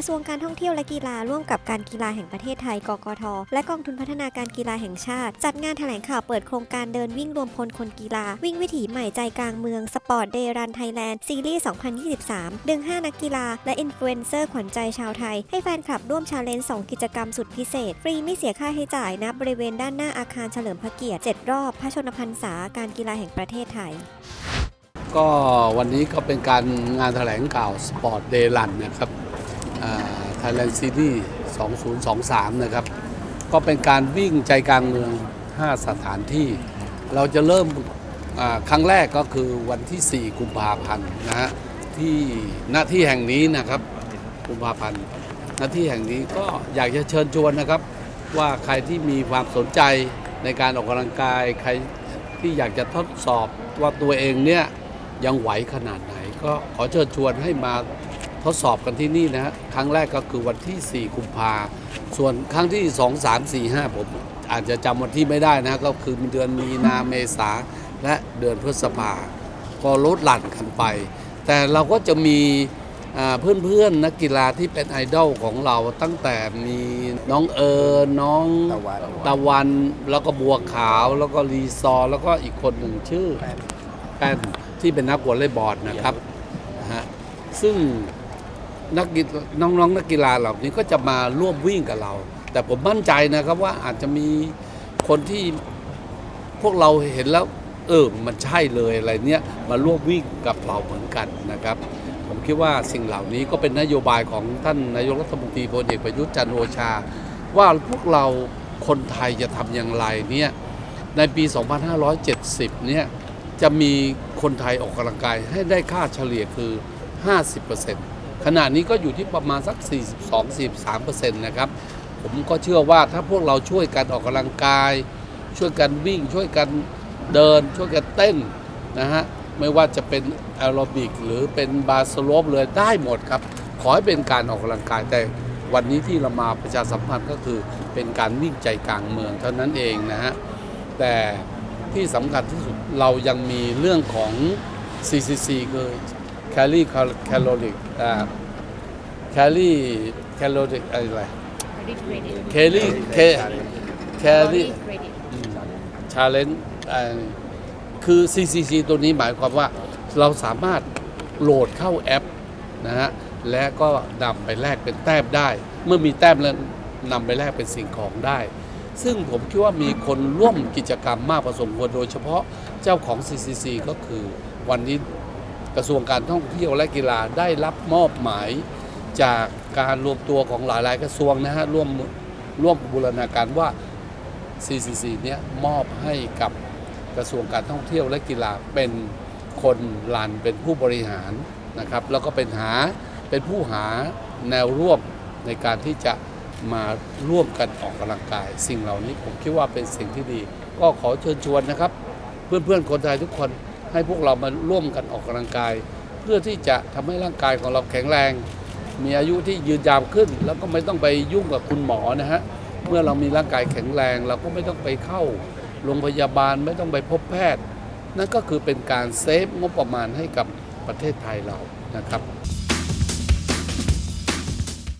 ระทรวงการท่องเที่ยวและกีฬาร่วมกับการกีฬาแห่งประเทศไทย กกท และกองทุนพัฒนาการกีฬาแห่งชาติ จัดงานแถลงข่าวเปิดโครงการเดินวิ่งรวมพลคนกีฬา วิ่งวิถีใหม่ใจกลางเมืองสปอร์ตเดย์รันไทยแลนด์ซีรีส์ 2023 ดึง 5 นักกีฬา และอินฟลูเอนเซอร์ขวัญใจชาวไทย ให้แฟนคลับร่วมชาเลนจ์2กิจกรรมสุดพิเศษ ฟรีไม่เสียค่าใช้จ่ายณบริเวณด้านหน้าอาคารเฉลิมพระเกียรติ 7 รอบ พระชนมพรรษาการกีฬาแห่งประเทศไทยก็วันนี้ก็เป็นการงานแถลงข่าวสปอร์ตเดย์รันนะครับ ไทยแลนด์ซีรีส์2023 นะครับ ก็เป็นการวิ่งใจกลางเมือง 5 สถานที่ เราจะเริ่มครั้งแรกก็คือวันที่ 4 กุมภาพันธ์นะฮะที่หน้าที่แห่งนี้นะครับกุมภาพันธ์หน้าที่แห่งนี้ก็อยากจะเชิญชวนนะครับ ว่าใครที่มีความสนใจในการออกกำลังกายใครที่อยากจะทดสอบว่าตัวเองเนี่ยยังไหวขนาดไหน ก็ขอเชิญชวนให้มา ทดสอบกันที่นี่นะฮะครั้งแรกก็คือวันที่ 4 กุมภาส่วนครั้งที่ 2 3 4 5 ผมอาจจะจำวันที่ไม่ได้นะก็คือเดือนมีนาเมษาและเดือนพฤษภาก็ลดหลั่นกันไป แต่เราก็จะมีอ่าเพื่อนๆนักกีฬาที่เป็นไอดอลของเราตั้งแต่มีน้องเอิญน้องตะวันตะวันแล้วก็บัวขาวแล้วก็รีซอร์แล้วก็อีกคนหนึ่งชื่อแป้นที่เป็นนักวอลเลย์บอลนะครับนะฮะซึ่ง นักกีน้องๆนักกีฬาเหล่านี้ก็จะมาร่วมวิ่งกับเรา แต่ผมมั่นใจนะครับว่าอาจจะมีคนที่พวกเราเห็นแล้ว เออมันใช่เลยอะไรเนี้ยมาร่วมวิ่งกับเราเหมือนกันนะครับ ผมคิดว่าสิ่งเหล่านี้ก็เป็นนโยบายของท่านนายกรัฐมนตรีพลเอกประยุทธ์จันทร์โอชา ว่าพวกเราคนไทยจะทำอย่างไรเนี่ยในปี 2570 เนี่ยจะมีคนไทยออกกำลังกายให้ได้ค่าเฉลี่ยคือ 50% ขณะนี้ก็อยู่ที่ประมาณสัก 42-43%นะครับ ผมก็เชื่อว่าถ้าพวกเราช่วยกันออกกำลังกาย ช่วยกันวิ่ง ช่วยกันเดิน ช่วยกันเต้นนะฮะ ไม่ว่าจะเป็นแอโรบิกหรือเป็นบาสโลปเลยได้หมดครับ ขอให้เป็นการออกกำลังกายแต่วันนี้ที่เรามาประชาสัมพันธ์ก็คือเป็นการวิ่งใจกลางเมืองเท่านั้นเองนะฮะ แต่ที่สำคัญที่สุดเรายังมีเรื่องของ CCC คือ Calorie Caloric อ่า Calorie Caloric อะไร Calorie Calorie Challenge อ่าคือ CCC ตัวนี้หมายความว่าเราสามารถโหลดเข้าแอปนะฮะและก็นำไปแลกเป็นแต้มได้ เมื่อมีแต้มแล้วนำไปแลกเป็นสิ่งของได้ ซึ่งผมคิดว่ามีคนร่วมกิจกรรมมากพอสมควรโดยเฉพาะเจ้าของ CCC ก็คือวันนี้ กระทรวงการท่องเที่ยวและกีฬาได้รับมอบหมาย จากการรวมตัวของหลาย ๆ กระทรวงนะฮะร่วมร่วมบูรณาการว่า CCC เนี้ยมอบให้กับกระทรวงการท่องเที่ยวและกีฬาเป็นคนรันเป็นผู้บริหารนะครับ แล้วก็เป็นหาเป็นผู้หาแนวร่วมในการที่จะมาร่วมกันออกกำลังกาย สิ่งเหล่านี้ผมคิดว่าเป็นสิ่งที่ดี ก็ขอเชิญชวนนะครับ เพื่อนๆคนไทยทุกคน ให้พวกเรามาร่วมกันออกกำลังกาย เพื่อที่จะทำให้ร่างกายของเราแข็งแรง มีอายุที่ยืนยาวขึ้น แล้วก็ไม่ต้องไปยุ่งกับคุณหมอนะฮะเมื่อเรามีร่างกายแข็งแรง เราก็ไม่ต้องไปเข้าโรงพยาบาลไม่ต้องไปพบแพทย์ นั่นก็คือเป็นการเซฟงบประมาณให้กับประเทศไทยเรานะครับ